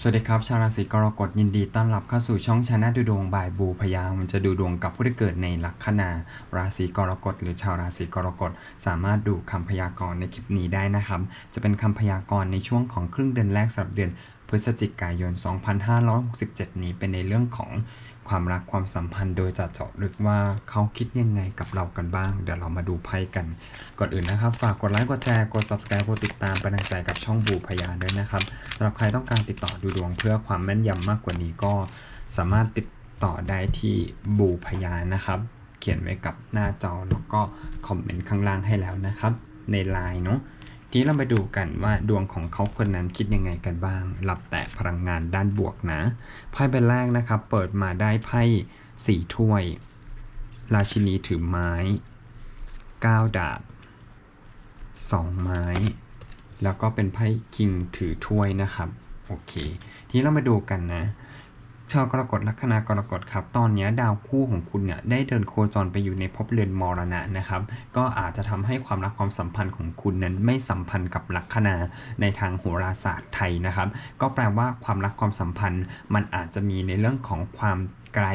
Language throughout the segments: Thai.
สวัสดีครับ ชาวราศีกรกฎยินดีต้อนรับเข้าสู่ช่องชนะดูดวงบ่ายบูพยามันจะดูดวงกับผู้ที่เกิดในลัคนาราศีกรกฎหรือชาวราศีกรกฎสามารถดูคำพยากรณ์ในคลิปนี้ได้นะครับ จะเป็นคำพยากรณ์ในช่วงของครึ่งเดือนแรกสำหรับเดือนพฤศจิกายน 2567 นี้เป็นในเรื่องของ ความรักความสัมพันธ์โดยจะเจาะลึกว่าเขาคิดยังไงกับเรากันบ้าง เดี๋ยวเรามาดูไพ่กัน ก่อนอื่นนะครับ ฝากกดไลค์กดแชร์กด subscribe กดติดตามเป็นกำลังใจกับช่องบูพยานด้วยนะครับสำหรับใครต้องการติดต่อดูดวงเพื่อความแม่นยำมากกว่านี้ก็สามารถติดต่อได้ที่บูพยานะครับ เขียนไว้กับหน้าจอแล้วก็คอมเมนต์ข้างล่างให้แล้วนะครับ ในไลน์เนาะ ทีนี้เราไปดูกันว่าดวงของเขาคนนั้นคิดยังไงกันบ้าง รับแต่พลังงานด้านบวกนะ ไพ่ใบแรกนะครับ เปิดมาได้ไพ่สี่ถ้วย ราชินีถือไม้เก้าดาบสองไม้ แล้วก็เป็นไพ่คิงถือถ้วยนะครับ โอเค ทีนี้เรามาดูกันนะ ชาวกรกฎลัคนากรกฎครับ ตอนนี้ดาวคู่ของคุณเนี่ยได้เดินโคจรไปอยู่ในภพเรือนมรณะนะครับ ก็อาจจะทำให้ความรักความสัมพันธ์ของคุณนั้นไม่สัมพันธ์กับลัคนาในทางโหราศาสตร์ไทยนะครับ ก็แปลว่าความรักความสัมพันธ์มันอาจจะมีในเรื่องของความ ไกล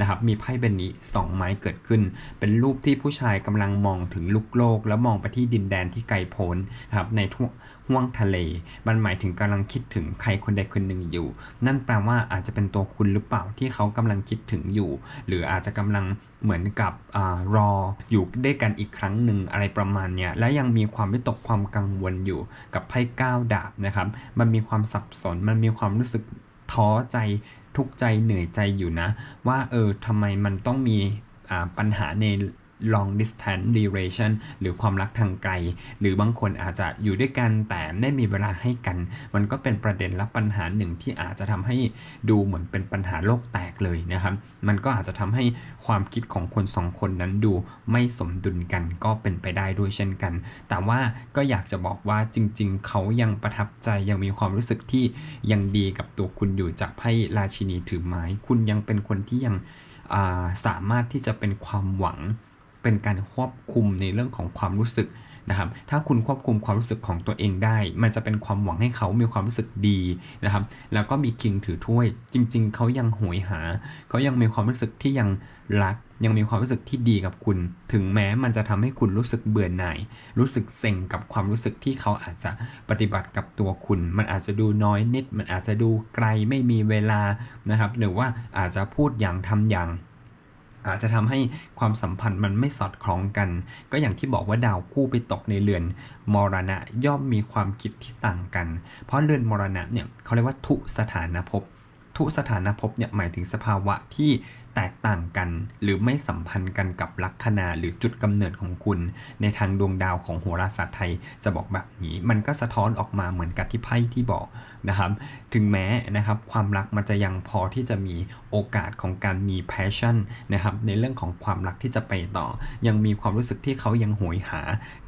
นะครับ มีไพ่ใบนี้สองไม้เกิดขึ้น เป็นรูปที่ผู้ชายกำลังมองถึงลูกโลก แล้วมองไปที่ดินแดนที่ไกลโพ้นนะครับในทั่วห่วงทะเล มันหมายถึงกำลังคิดถึงใครคนใดคนหนึ่งอยู่ นั่นแปลว่าอาจจะเป็นตัวคุณหรือเปล่าที่เขากำลังคิดถึงอยู่ หรืออาจจะกำลังเหมือนกับอรออยู่ด้วยกันอีกครั้งหนึ่งอะไรประมาณเนี้ยและยังมีความวิตกความกังวลอยู่กับไพ่ก้าวดาบนะครับ มันมีความสับสน มันมีความรู้สึกท้อใจ ทุกข์ใจเหนื่อยใจอยู่นะ ว่าเออทำไมมันต้องมีปัญหาใน long distance relation หรือความรักทางไกล หรือบางคนอาจจะอยู่ด้วยกันแต่ไม่มีเวลาให้กัน มันก็เป็นประเด็นและปัญหาหนึ่งที่อาจจะทำให้ดูเหมือนเป็นปัญหาโลกแตกเลยนะครับ มันก็อาจจะทำให้ความคิดของคนสองคนนั้นดูไม่สมดุลกันก็เป็นไปได้ด้วยเช่นกัน แต่ว่าก็อยากจะบอกว่าจริง ๆ เขายังประทับใจยังมีความรู้สึกที่ยังดีกับตัวคุณอยู่จากไพ่ราชินีถือไม้ คุณยังเป็นคนที่ยังาสามารถที่จะเป็นความหวัง เป็นการควบคุมในเรื่องของความรู้สึกนะครับ ถ้าคุณควบคุมความรู้สึกของตัวเองได้ มันจะเป็นความหวังให้เขามีความรู้สึกดีนะครับ แล้วก็มีคิงถือถ้วย จริง ๆ เขายังโหยหา เขายังมีความรู้สึกที่ยังรัก ยังมีความรู้สึกที่ดีกับคุณ ถึงแม้มันจะทำให้คุณรู้สึกเบื่อหน่าย รู้สึกเซ็งกับความรู้สึกที่เขาอาจจะปฏิบัติกับตัวคุณ มันอาจจะดูน้อยนิด มันอาจจะดูไกลไม่มีเวลานะครับ หรือว่าอาจจะพูดอย่างทำอย่าง อาจจะทำให้ความสัมพันธ์มันไม่สอดคล้องกัน ก็อย่างที่บอกว่าดาวคู่ไปตกในเรือนมรณะย่อมมีความคิดที่ต่างกัน เพราะเรือนมรณะเนี่ยเขาเรียกว่าทุสถานภพ ทุสถานภพเนี่ยหมายถึงสภาวะที่แตกต่างกัน หรือไม่สัมพันธ์กันกับลัคนาหรือจุดกำเนิดของคุณ ในทางดวงดาวของโหราศาสตร์ไทยจะบอกแบบนี้ มันก็สะท้อนออกมาเหมือนกับที่ไพ่ที่บอกนะครับ ถึงแม้นะครับความรักมันจะยังพอที่จะมีโอกาสของการมี passion นะครับในเรื่องของความรักที่จะไปต่อ ยังมีความรู้สึกที่เขายังโหยหา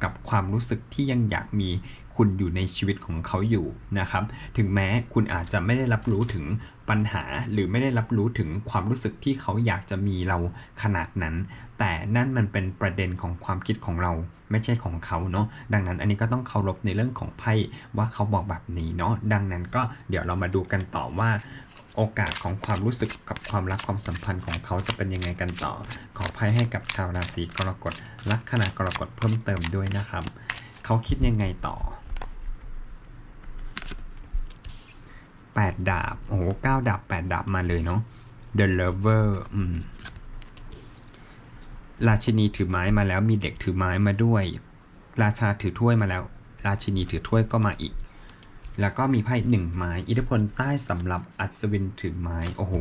กับความรู้สึกที่ยังอยากมี คุณอยู่ในชีวิตของเขาอยู่นะครับ ถึงแม้คุณอาจจะไม่ได้รับรู้ถึงปัญหา หรือไม่ได้รับรู้ถึงความรู้สึกที่เขาอยากจะมีเราขนาดนั้น แต่นั่นมันเป็นประเด็นของความคิดของเราไม่ใช่ของเขาเนาะดังนั้นอันนี้ก็ต้องเคารพในเรื่องของไพ่ว่าเขาบอกแบบนี้เนาะดังนั้นก็เดี๋ยวเรามาดูกันต่อว่าโอกาสของความรู้สึกกับความรักความสัมพันธ์ของเขาจะเป็นยังไงกันต่อ ขอไพ่ให้กับชาวราศีกรกฎลัคนากรกฎเพิ่มเติมด้วยนะครับ เขาคิดยังไงต่อ แปดดาบ โอ้โหเก้าดาบแปดดาบมาเลยเนาะ The Lover อืมราชินีถือไม้มาแล้วมีเด็กถือไม้มาด้วย ราชาถือถ้วยมาแล้ว ราชินีถือถ้วยก็มาอีก แล้วก็มีไพ่หนึ่งไม้ อิทธิพลใต้สำหรับอัศวินถือไม้ โอ้โห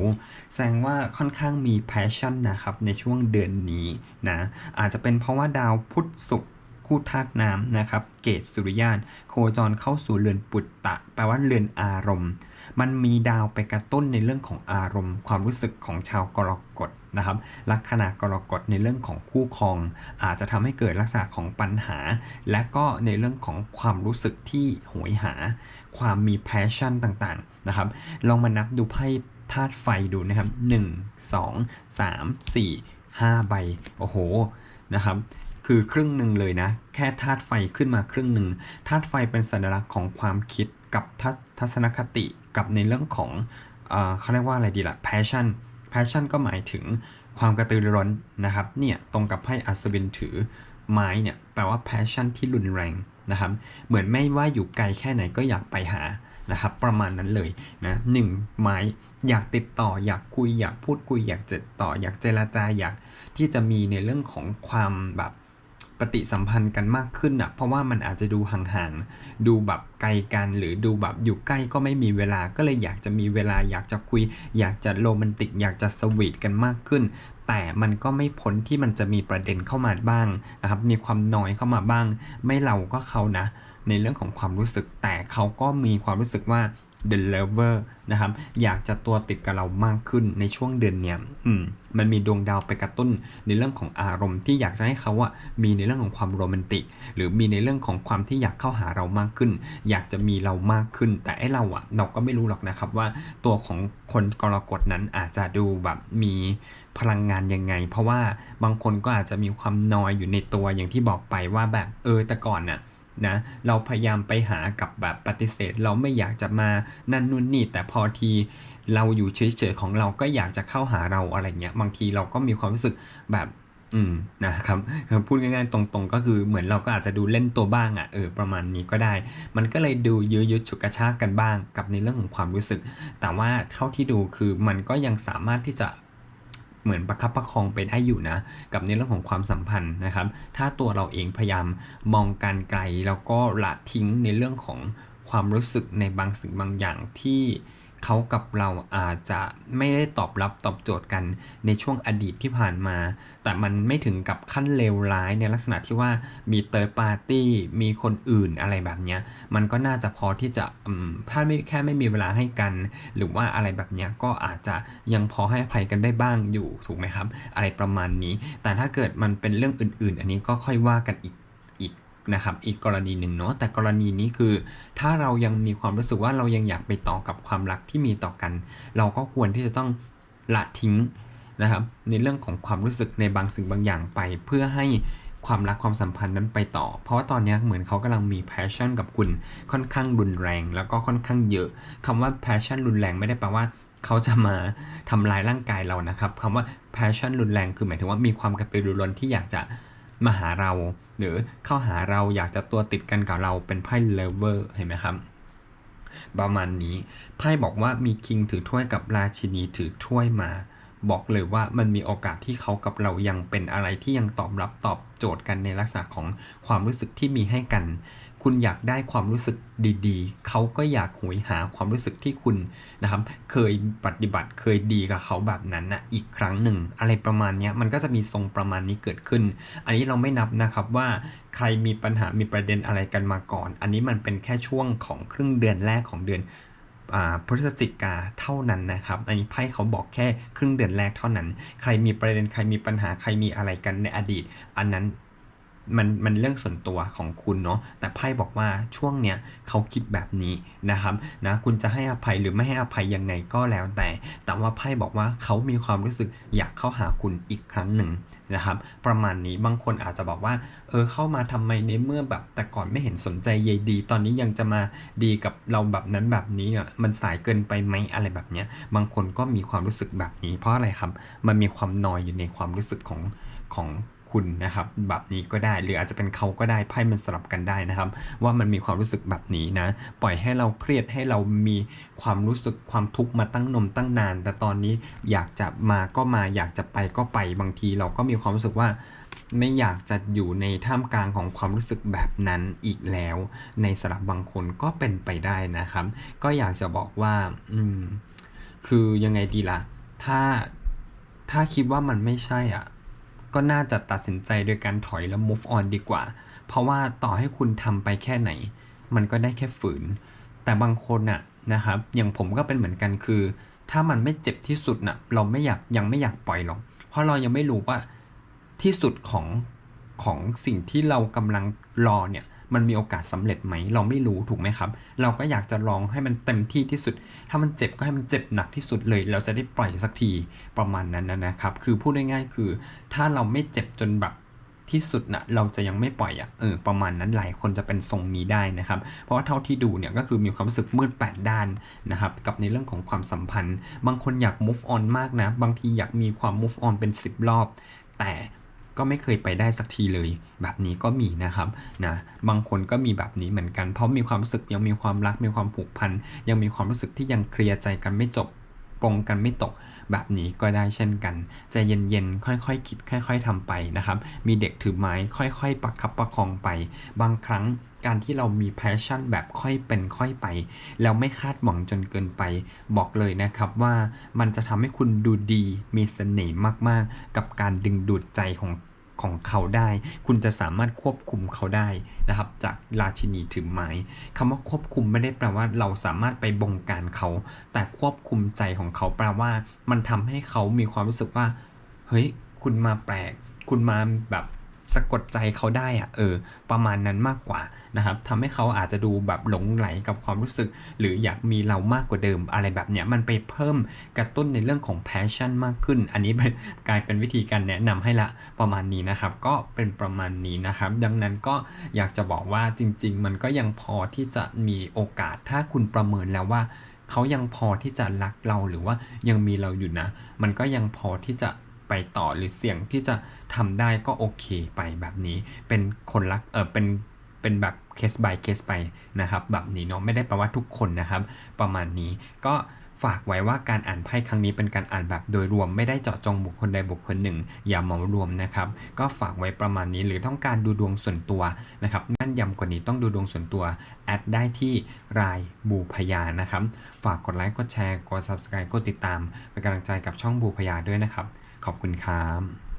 แสดงว่าค่อนข้างมี passion นะครับ ในช่วงเดือนนี้นะ อาจจะเป็นเพราะว่าดาวพุธศุกร์ คู่ธาตุน้ำนะครับ เกตสุริยานโคจรเข้าสู่เรือนปุตตะ แปลว่าเรือนอารมณ์ มันมีดาวไปกระตุ้นในเรื่องของอารมณ์ ความรู้สึกของชาวกรกฎนะครับ ลัคนากรกฎในเรื่องของคู่ครอง อาจจะทำให้เกิดลักษณะของปัญหา และก็ในเรื่องของความรู้สึกที่โหยหา ความมี passion ต่างๆนะครับ ลองมานับดูไพ่ธาตุไฟดูนะครับ 1 2 3 4 5 ใบ โอ้โห นะครับ คือครึ่งหนึ่งเลยนะ แค่ธาตุไฟขึ้นมาครึ่งหนึ่งธาตุไฟเป็นสัญลักษณ์ของความคิดกับทัศนคติกับในเรื่องของเอเขาเรียกว่าอะไรดีละ่ะ passion passion ก็หมายถึงความกระตือรือร้นนะครับเนี่ยตรงกับไพ่อัศวินถือไม้เนี่ยแปลว่า passion ที่รุนแรงนะครับ เหมือนไม่ว่าอยู่ไกลแค่ไหนก็อยากไปหานะครับ ประมาณนั้นเลยนะหนึ่งไม้อยากติดต่อ อยากคุย อยากพูดคุย อยากติดต่อ อยากเจรจาอยากที่จะมีในเรื่องของความแบบ ปฏิสัมพันธ์กันมากขึ้นอะเพราะว่ามันอาจจะดูห่างๆ ดูแบบไกลกันหรือดูแบบอยู่ใกล้ก็ไม่มีเวลาก็เลยอยากจะมีเวลาอยากจะคุย อยากจะโรแมนติก อยากจะสวีทกันมากขึ้น แต่มันก็ไม่พ้นที่มันจะมีประเด็นเข้ามาบ้างนะครับมีความน้อยเข้ามาบ้าง ไม่เราก็เขานะ ในเรื่องของความรู้สึกแต่เขาก็มีความรู้สึกว่า the lover นะครับ อยากจะตัวติดกับเรามากขึ้นในช่วงเดือนเนี้ยอืมมันมีดวงดาวไปกระตุ้นในเรื่องของอารมณ์ที่อยากจะให้เขาอะมีในเรื่องของความโรแมนติก หรือมีในเรื่องของความที่อยากเข้าหาเรามากขึ้น อยากจะมีเรามากขึ้น แต่ไอเราอะเราก็ไม่รู้หรอกนะครับว่าตัวของคนกรกฎนั้นอาจจะดูแบบมีพลังงานยังไง เพราะว่าบางคนก็อาจจะมีความนอยอยู่ในตัวอย่างที่บอกไปว่าแบบเออแต่ก่อนน่ะ นะเราพยายามไปหากับแบบปฏิเสธ เราไม่อยากจะมานั่นนู่นนี่แต่พอทีเราอยู่เฉยๆของเราก็อยากจะเข้าหาเราอะไรเงี้ยบางทีเราก็มีความรู้สึกแบบอืมนะครับพูดง่ายๆตรงๆ ก็คือเหมือนเราก็อาจจะดูเล่นตัวบ้างอะ่ะเออประมาณนี้ก็ได้ มันก็เลยดูยื้อยุดฉุกกระชากกันบ้างกับในเรื่องของความรู้สึก แต่ว่าเท่าที่ดูคือมันก็ยังสามารถที่จะ เหมือนประคับประคองไปได้อยู่นะ กับในเรื่องของความสัมพันธ์นะครับ ถ้าตัวเราเองพยายามมองการไกลแล้วก็ละทิ้งในเรื่องของความรู้สึกในบางสิ่งบางอย่างที่ เขากับเราอาจจะไม่ได้ตอบรับตอบโจทย์กันในช่วงอดีตที่ผ่านมา แต่มันไม่ถึงกับขั้นเลวร้ายในลักษณะที่ว่ามีเตอร์ปาร์ตี้มีคนอื่นอะไรแบบเนี้ยมันก็น่าจะพอที่จะถ้าไม่แค่ไม่มีเวลาให้กัน หรือว่าอะไรแบบเนี้ยก็อาจจะยังพอให้อภัยกันได้บ้างอยู่ถูกไหมครับ อะไรประมาณนี้ แต่ถ้าเกิดมันเป็นเรื่องอื่น ๆ อันนี้ก็ค่อยว่ากันอีก นะครับอีกกรณีหนึ่งเนาะแต่กรณีนี้คือ ถ้าเรายังมีความรู้สึกว่าเรายังอยากไปต่อกับความรักที่มีต่อกัน เราก็ควรที่จะต้องละทิ้งนะครับในเรื่องของความรู้สึกในบางสิ่งบางอย่างไป เพื่อให้ความรักความสัมพันธ์นั้นไปต่อ เพราะว่าตอนนี้เหมือนเขากำลังมี passion กับคุณค่อนข้างรุนแรง แล้วก็ค่อนข้างเยอะคำว่า passion รุนแรงไม่ได้แปลว่าเขาจะมาทำลายร่างกายเรานะครับคำว่า passion รุนแรงคือหมายถึงว่ามีความกระตือรือร้นที่อยากจะ มาหาเรา หรือเข้าหาเราอยากจะตัวติดกันกับเราเป็นไพ่เลเวอร์เห็นไหมครับประมาณนี้ไพ่บอกว่ามีคิงถือถ้วยกับราชินีถือถ้วยมา บอกเลยว่ามันมีโอกาสที่เขากับเรายังเป็นอะไรที่ยังตอบรับตอบโจทย์กันในลักษณะของความรู้สึกที่มีให้กัน คุณอยากได้ความรู้สึกดีๆ เขาก็อยากหวยหาความรู้สึกที่คุณนะครับ เคยปฏิบัติเคยดีกับเขาแบบนั้นนะอีกครั้งหนึ่ง อะไรประมาณนี้มันก็จะมีทรงประมาณนี้เกิดขึ้น อันนี้เราไม่นับนะครับว่าใครมีปัญหามีประเด็นอะไรกันมาก่อน อันนี้มันเป็นแค่ช่วงของครึ่งเดือนแรกของเดือนอพฤศจิกาเท่านั้นนะครับ อันนี้ไพ่เขาบอกแค่ครึ่งเดือนแรกเท่านั้น ใครมีประเด็นใครมีปัญหาใครมีอะไรกันในอดีต อันนั้น มันมันเรื่องส่วนตัวของคุณเนาะแต่ไพ่บอกว่าช่วงเนี้ยเขาคิดแบบนี้นะครับนะคุณจะให้อภัยหรือไม่ให้อภัยยังไงก็แล้วแต่ แต่ว่าไพ่บอกว่าเขามีความรู้สึกอยากเข้าหาคุณอีกครั้งหนึ่งนะครับประมาณนี้บางคนอาจจะบอกว่าเออเข้ามาทำไมในเมื่อแบบ แต่ก่อนไม่เห็นสนใจใยดี ตอนนี้ยังจะมาดีกับเราแบบนั้นแบบนี้อะมันสายเกินไปไหมอะไรแบบเนี้ยบางคนก็มีความรู้สึกแบบนี้ เพราะอะไรครับ มันมีความนอยอยู่ในความรู้สึกของของ คุณนะครับแบบนี้ก็ได้ หรืออาจจะเป็นเขาก็ได้ไพ่มันสลับกันได้นะครับ ว่ามันมีความรู้สึกแบบนี้นะ ปล่อยให้เราเครียดให้เรามีความรู้สึกความทุกข์มาตั้งนมตั้งนาน แต่ตอนนี้อยากจะมาก็มาอยากจะไปก็ไปบางทีเราก็มีความรู้สึกว่าไม่อยากจะอยู่ในท่ามกลางของความรู้สึกแบบนั้นอีกแล้ว ในสำหรับบางคนก็เป็นไปได้นะครับ ก็อยากจะบอกว่าอืมคือยังไงดีล่ะ ถ้าถ้าคิดว่ามันไม่ใช่อะ ก็น่าจะตัดสินใจโดยการถอยแล้ว move on ดีกว่า เพราะว่าต่อให้คุณทำไปแค่ไหน มันก็ได้แค่ฝืน แต่บางคนน่ะนะครับ อย่างผมก็เป็นเหมือนกันคือ ถ้ามันไม่เจ็บที่สุดน่ะเราไม่อยากยังไม่อยากปล่อยหรอก เพราะเรายังไม่รู้ว่าที่สุดของของสิ่งที่เรากำลังรอเนี่ย มันมีโอกาสสำเร็จไหมเราไม่รู้ถูกไหมครับ เราก็อยากจะลองให้มันเต็มที่ที่สุด ถ้ามันเจ็บก็ให้มันเจ็บหนักที่สุดเลย เราจะได้ปล่อยสักทีประมาณนั้นนะนะครับ คือพูดง่ายๆคือ ถ้าเราไม่เจ็บจนแบบที่สุดนะเราจะยังไม่ปล่อยอะ่ะเออประมาณนั้นหลายคนจะเป็นทรงนี้ได้นะครับ เพราะว่าเท่าที่ดูเนี่ยก็คือมีความรู้สึกมืดแปดด้านนะครับ กับในเรื่องของความสัมพันธ์ บางคนอยาก move on มากนะ บางทีอยากมีความ move on เป็น 10 รอบ แต่ ก็ไม่เคยไปได้สักทีเลย แบบนี้ก็มีนะครับนะบางคนก็มีแบบนี้เหมือนกัน เพราะมีความรู้สึกยังมีความรักมีความผูกพัน ยังมีความรู้สึกที่ยังเคลียร์ใจกันไม่จบปงกันไม่ตกแบบนี้ก็ได้เช่นกันใจเย็นๆ ค่อยๆคคิด ค่อย ๆทำไปนะครับ มีเด็กถือไม้ค่อย ๆ ประคับประคองไป บางครั้ง การที่เรามีแพชชั่นแบบค่อยเป็นค่อยไป แล้วไม่คาดหวังจนเกินไป บอกเลยนะครับว่ามันจะทำให้คุณดูดีมีเสน่ห์มากๆ กับการดึงดูดใจของของเขาได้ คุณจะสามารถควบคุมเขาได้นะครับ จากราชินีถือไม้คำว่าควบคุมไม่ได้แปลว่าเราสามารถไปบงการเขา แต่ควบคุมใจของเขาแปลว่า มันทำให้เขามีความรู้สึกว่า เฮ้ย คุณมาแปลก คุณมาแบบ สะกดใจเขาได้อะเออ ประมาณนั้นมากกว่านะครับทำให้เขาอาจจะดูแบบหลงไหลกับความรู้สึก หรืออยากมีเรามากกว่าเดิมอะไรแบบเนี้ยมันไปเพิ่มกระตุ้นในเรื่องของ passion มากขึ้น อันนี้เป็นกลายเป็นวิธีการแนะนำให้ละประมาณนี้นะครับ ก็เป็นประมาณนี้นะครับ ดังนั้นก็อยากจะบอกว่าจริง ๆ มันก็ยังพอที่จะมีโอกาสถ้าคุณประเมินแล้วว่าเขายังพอที่จะรักเราหรือว่ายังมีเราอยู่นะ มันก็ยังพอที่จะ ไปต่อหรือเสี่ยงที่จะทำได้ก็โอเคไปแบบนี้ เป็นคนรักเออเป็นเป็นแบบเคส by เคสไปนะครับ แบบนี้เนาะไม่ได้แปลว่าทุกคนนะครับ ประมาณนี้ก็ฝากไว้ว่าการอ่านไพ่ครั้งนี้เป็นการอ่านแบบโดยรวมไม่ได้เจาะจงบุคคลใดบุคคลหนึ่ง อย่าเหมารวมนะครับ ก็ฝากไว้ประมาณนี้หรือต้องการดูดวงส่วนตัวนะครับแม่นยำกว่านี้ต้องดูดวงส่วนตัวแอดได้ที่รายบูพยานะครับ ฝากกดไลค์กดแชร์กด subscribe กดติดตามเป็นกำลังใจกับช่องบูพยาด้วยนะครับ ขอบคุณครับ